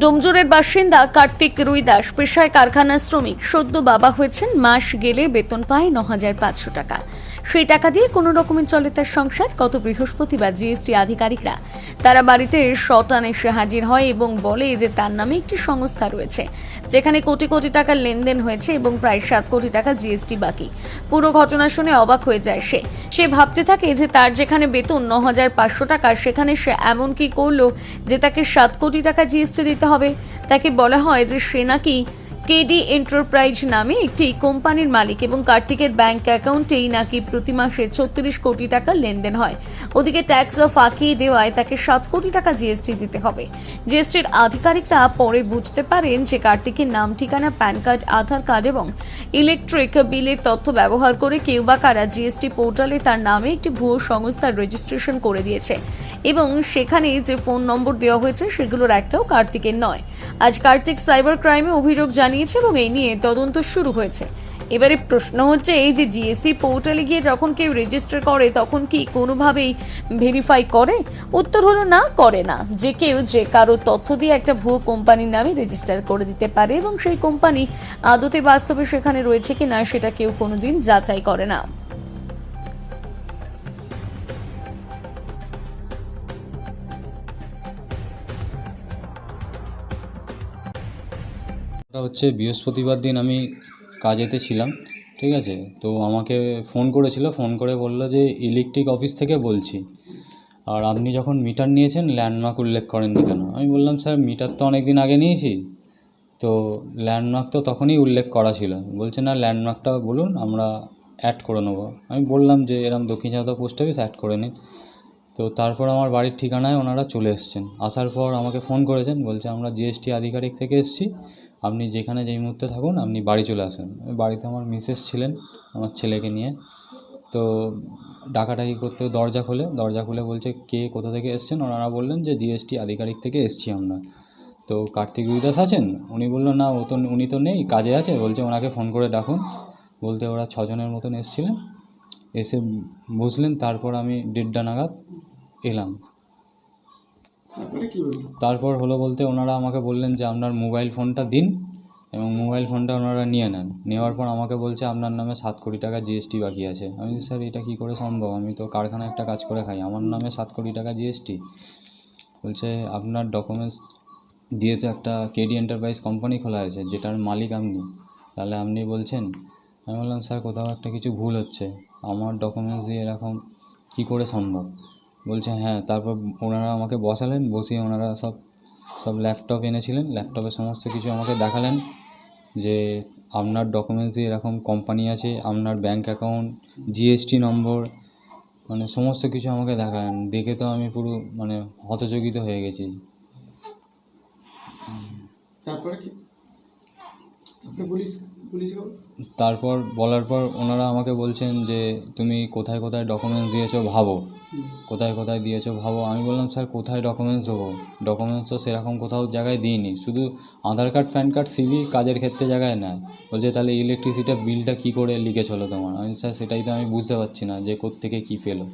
ডোমজোরের বাসিন্দা কার্তিক রুইদাস পেশায় কারখানার শ্রমিক। সদ্য বাবা হয়েছেন, মাস গেলে বেতন পায় ন হাজার পাঁচশো টাকা। সেই টাকা দিয়ে কোনো রকমের চলে তার সংসার। গত বৃহস্পতিবার জিএসটি আধিকারিকরা তারা বাড়িতে শতান এসে হাজির হয় এবং বলে যে তার নামে একটি সংস্থা রয়েছে, যেখানে কোটি কোটি টাকার লেনদেন হয়েছে এবং প্রায় সাত কোটি টাকা জিএসটি বাকি। পুরো ঘটনা শুনে অবাক হয়ে যায় সে। সে ভাবতে থাকে যে তার যেখানে বেতন ন হাজার পাঁচশো টাকা, সেখানে সে এমন কি করল যে তাকে সাত কোটি টাকা জিএসটি দিতে হবে? তাকে বলা হয় যে সে নাকি কেডি এন্টারপ্রাইজ নামে একটি কোম্পানির মালিক এবং কার্তিকের ব্যাংক অ্যাকাউন্টেই নাকি প্রতি মাসে ছত্রিশ কোটি টাকা লেনদেন হয়। ওদিকে ট্যাক্স ফাঁকিয়ে দেওয়ায় তাকে সাত কোটি টাকা জিএসটি দিতে হবে। জিএসটির আধিকারিকরা পরে বুঝতে পারেন যে কার্তিকের নাম, ঠিকানা, প্যান কার্ড, আধার কার্ড এবং ইলেকট্রিক বিলের তথ্য ব্যবহার করে কেউ বা কারা জিএসটি পোর্টালে তার নামে একটি ভুয়ো সংস্থার রেজিস্ট্রেশন করে দিয়েছে এবং সেখানে যে ফোন নম্বর দেওয়া হয়েছে সেগুলোর একটাও কার্তিকের নয়। আজ কার্তিক সাইবার ক্রাইমে অভিযোগ জানিয়েছে এবং এই নিয়ে তদন্ত শুরু হয়েছে। এবারে প্রশ্ন হচ্ছে এই যে জিএসটি পোর্টালে গিয়ে যখন কেউ রেজিস্টার করে, তখন কি কোনোভাবেই ভেরিফাই করে? উত্তর হলো না, করে না। যে কেউ, যে কারও তথ্য দিয়ে একটা ভুয়ো কোম্পানির নামে রেজিস্টার করে দিতে পারে এবং সেই কোম্পানি আদতে বাস্তবে সেখানে রয়েছে কি না সেটা কেউ কোনোদিন যাচাই করে না। হচ্ছে বৃহস্পতিবার দিন আমি কাজেতে ছিলাম, ঠিক আছে? তো আমাকে ফোন করেছিল, ফোন করে বলল যে ইলেকট্রিক অফিস থেকে বলছি। আর আপনি যখন মিটার নিয়েছেন, ল্যান্ডমার্ক উল্লেখ করেননি কেন? আমি বললাম, স্যার, মিটার তো অনেক দিন আগে নিয়েছি। তো ল্যান্ডমার্ক তো তখনই উল্লেখ করা ছিল। বলছে, না, ল্যান্ডমার্কটা বলুন, আমরা অ্যাড করে নেব। আমি বললাম যে এরকম দক্ষিণ চাঁদা পোস্ট অফিস অ্যাড করে নিন। তো তারপর আমার বাড়ির ঠিকানায় ওনারা চলে এসছেন। আসার পর আমাকে ফোন করেছেন, বলছে, আমরা জিএসটি আধিকারিক থেকে এসেছি। আপনি যেখানে যেই মুহূর্তে থাকুন, আপনি বাড়ি চলে আসুন। বাড়িতে আমার মিসেস ছিলেন, আমার ছেলেকে নিয়ে। তো ডাকাডাকি করতে দরজা খোলে। দরজা খুলে বলছে, কে কোথা থেকে এসছেন? ওনারা বললেন যে, জিএসটি আধিকারিক থেকে এসছি আমরা। তো কার্তিক বিদাস আছেন? উনি বলল, না, ও তো, উনি তো নেই, কাজে আছে। বলছে, ওনাকে ফোন করে ডাকুন। বলতে ওরা ছজনের মতন এসছিলেন। এসে বসলেন তারপর আমি দেড়টা নাগাদ এলাম। তারপরে হলো বলতে ওনারা আমাকে বললেন যে, আপনার মোবাইল ফোনটা দিন এবং মোবাইল ফোনটা ওনারা নিয়ে নেন। নেওয়ার পর আমাকে বলছে, আপনার নামে সাত কোটি টাকা জিএসটি বাকি আছে। আমি স্যার, এটা কী করে সম্ভব? আমি তো কারখানায় একটা কাজ করে খাই। আমার নামে সাত কোটি টাকা জিএসটি বলছে, আপনার ডকুমেন্টস দিয়ে তো একটা কেডি এন্টারপ্রাইজ কোম্পানি খোলা আছে, যেটার মালিক আপনি। তাহলে আপনি বলছেন? আমি বললাম, স্যার, কোথাও একটা কিছু ভুল হচ্ছে। আমার ডকুমেন্টস দিয়ে এরকম কী করে সম্ভব? বলছে হ্যাঁ তারপর ওনারা আমাকে বসালেন, বসিয়ে ওনারা সব সব ল্যাপটপ এনেছিলেন। ল্যাপটপে সমস্ত কিছু আমাকে দেখালেন যে আপনার ডকুমেন্টস দিয়ে এরকম কোম্পানি আছে, আপনার ব্যাঙ্ক অ্যাকাউন্ট জিএসটি নম্বর মানে সমস্ত কিছু আমাকে দেখালেন। দেখে তো আমি পুরো মানে হতচকিত হয়ে গেছি। তারপরে কি তারপর বলার পর ওনারা আমাকে বলছেন যে তুমি কোথায় কোথায় ডকুমেন্টস দিয়েছ ভাবো। কোথায় কোথায় দিয়েছ ভাবো? আমি বললাম স্যার কোথায় ডকুমেন্টস দেবো? ডকুমেন্টস তো সেরকম কোথাও জায়গায় দিইনি। শুধু Aadhaar card PAN card CV কাজের ক্ষেত্রে জায়গায় নেয়। বলছে তাহলে ইলেকট্রিসিটির বিলটা কী করে লিকেজ হলো তোমার? আমি স্যার সেটাই তো আমি বুঝতে পারছি না যে কোত্থেকে কী পেল।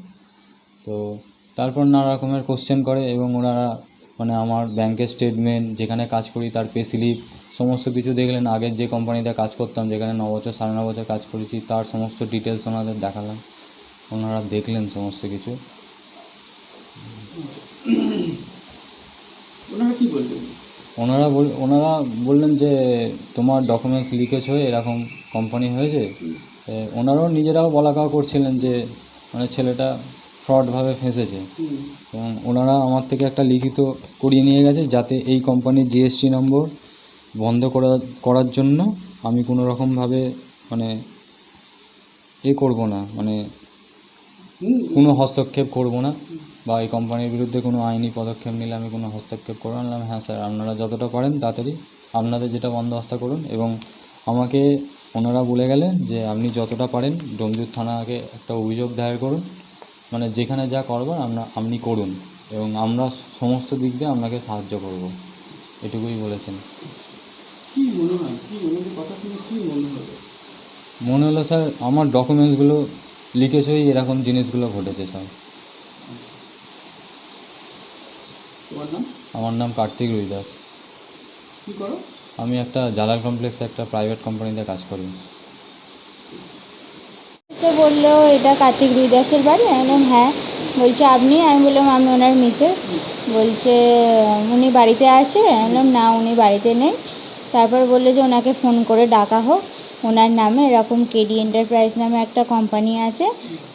তো তারপর নানা রকমের কোশ্চেন করে এবং ওনারা মানে আমার ব্যাংকের স্টেটমেন্ট যেখানে কাজ করি তার পে স্লিপ সমস্ত কিছু দেখলেন। আগের যে কোম্পানিতে কাজ করতাম যেখানে ন বছর সাড়ে ন বছর কাজ করেছি তার সমস্ত ডিটেলস ওনাদের দেখালাম। ওনারা দেখলেন সমস্ত কিছু। ওনারা কি বললেন? ওনারা বল ওনারা বললেন যে তোমার ডকুমেন্টস লিকেজ হয়ে এরকম কোম্পানি হয়েছে? ওনারাও নিজেরাও বলা করছিলেন যে মানে ছেলেটা ফ্রডভাবে ফেঁসেছে। এবং ওনারা আমার থেকে একটা লিখিত করিয়ে নিয়ে গেছে যাতে এই কোম্পানির জিএসটি নম্বর বন্ধ করা করার জন্য আমি কোনো রকমভাবে মানে এ করব না মানে কোনো হস্তক্ষেপ করব না বা এই কোম্পানির বিরুদ্ধে কোনো আইনি পদক্ষেপ নিলে আমি কোনো হস্তক্ষেপ করব না। হ্যাঁ স্যার আপনারা যতটা পারেন তাড়াতাড়ি আপনাদের যেটা বন্দোবস্ত করুন। এবং আমাকে ওনারা বলে গেলেন যে আপনি যতটা পারেন ডোমজুর থানাকে একটা অভিযোগ দায়ের করুন। মানে যেখানে যা করবার আপনা আপনি করুন এবং আমরা সমস্ত দিক দিয়ে আপনাকে সাহায্য করব। এটুকুই বলেছেন। কি মনে হয়? কি মনে কথা শুনে কি মনে হলো মনে হলো স্যার আমার ডকুমেন্টসগুলো লিকেজ হয়ে এরকম জিনিসগুলো ঘটেছে স্যার। তোমার নাম? আমার নাম কার্তিক রুইদাস। কি করো? আমি একটা জালাল কমপ্লেক্সে একটা প্রাইভেট কোম্পানিতে কাজ করি। সে বলল, এটা কার্তিক রুইদাসের বাড়ি? আমি বললাম হ্যাঁ। বলছে, আপনি? আমি বললাম, আমি ওনার মিসেস। বলছে, উনি বাড়িতে আছে? আমি বললাম, না, উনি বাড়িতে নেই। তারপর বলল যে, ওনাকে ফোন করে ডাকা হোক। ওনার নামে এরকম কেডি এন্টারপ্রাইজ নামে একটা কোম্পানি আছে।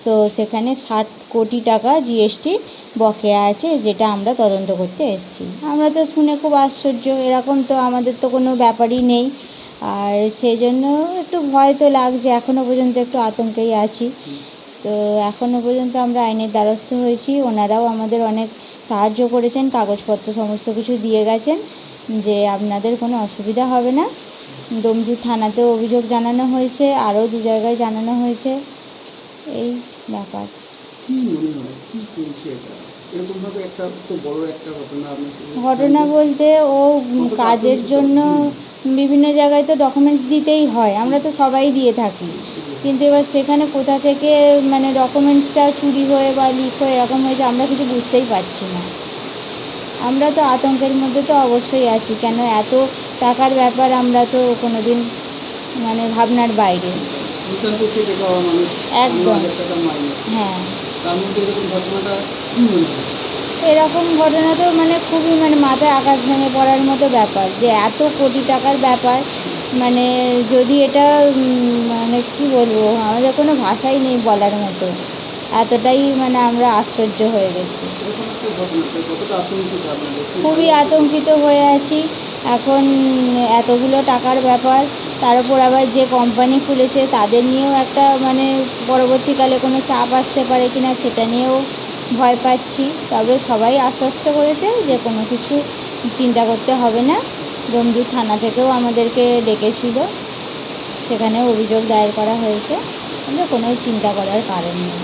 তো সেখানে ষাট কোটি টাকা জিএসটি বকেয়া আছে, যেটা আমরা তদন্ত করতে এসেছি। আমরা তো শুনে খুব আশ্চর্য। এরকম তো আমাদের তো কোনো ব্যাপারই নেই। আর সেই জন্য একটু ভয় তো লাগছে এখনও পর্যন্ত একটু আতঙ্কেই আছি। তো এখনও পর্যন্ত আমরা আইনের দ্বারস্থ হয়েছি ওনারাও আমাদের অনেক সাহায্য করেছেন কাগজপত্র সমস্ত কিছু দিয়ে গেছেন যে আপনাদের কোনো অসুবিধা হবে না। ডোমজুর থানাতেও অভিযোগ জানানো হয়েছে আরও দু জায়গায় জানানো হয়েছে। এই ব্যাপার। ঘটনা বলতে ও কাজের জন্য বিভিন্ন জায়গায় তো ডকুমেন্টস দিতেই হয়, আমরা তো সবাই দিয়ে থাকি। কিন্তু এবার সেখানে কোথা থেকে মানে ডকুমেন্টসটা চুরি হয়ে বা লিক হয়ে এরকম হয়েছে, আমরা কিছু বুঝতেই পারছি না। আমরা তো আতঙ্কের মধ্যে তো অবশ্যই আছি, কেন এত টাকার ব্যাপার আমরা তো কোনো দিন মানে ভাবনার বাইরে। একদম। হ্যাঁ? এরকম ঘটনা তো মানে খুবই মানে মাথায় আকাশ ভেঙে পড়ার মতো ব্যাপার, যে এত কোটি টাকার ব্যাপার। মানে যদি এটা মানে কি বলব, আমাদের কোনো ভাষাই নেই বলার মতো। এতটাই মানে আমরা আশ্চর্য হয়ে গেছি। খুবই আতঙ্কিত হয়ে আছি। এখন এতগুলো টাকার ব্যাপার, তার উপর আবার যে কোম্পানি খুলেছে, তাদের নিয়েও একটা মানে পরবর্তীকালে কোনো চাপ আসতে পারে কিনা সেটা নিয়েও ভয় পাচ্ছি। তবে সবাই আশ্বস্ত করেছে যে কোনো কিছু চিন্তা করতে হবে না। ডোমজুর থানা থেকেও আমাদেরকে ডেকেছিল। সেখানে অভিযোগ দায়ের করা হয়েছে। কিন্তু কোনো চিন্তা করার কারণ নেই।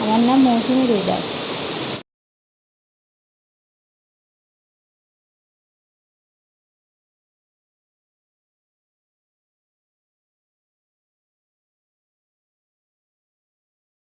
আমার নাম মৌসুমী রুইদাস